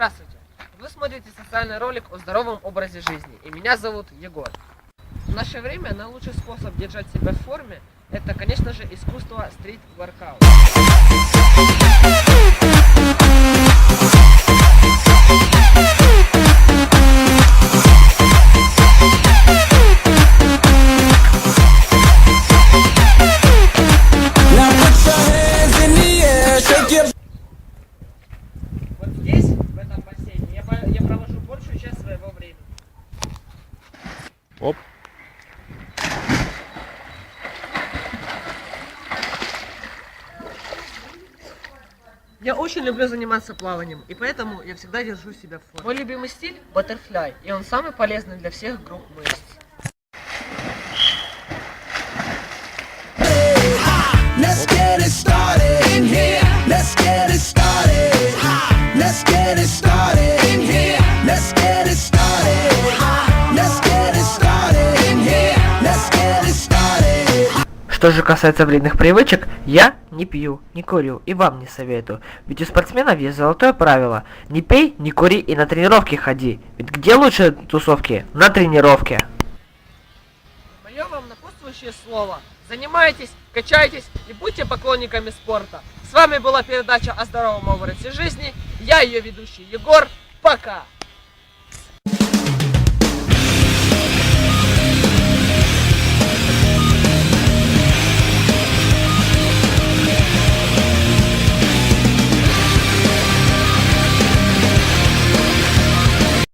Здравствуйте! Вы смотрите социальный ролик о здоровом образе жизни, и меня зовут Егор. В наше время наилучший способ держать себя в форме – это, конечно же, искусство стрит-воркаут. Я, провожу большую часть своего времени. Оп. Я очень люблю заниматься плаванием, и поэтому я всегда держу себя в форме. Мой любимый стиль – баттерфляй, и он самый полезный для всех групп мышц. Let's get it started in here. Let's get it started. Let's get it started Что же касается вредных привычек, я не пью, не курю и вам не советую. Ведь у спортсменов есть золотое правило. Не пей, не кури и на тренировки ходи. Ведь где лучше тусовки? На тренировке. Мое вам напутствующее слово. Занимайтесь, качайтесь и будьте поклонниками спорта. С вами была передача о здоровом образе жизни. Я ее ведущий Егор. Пока!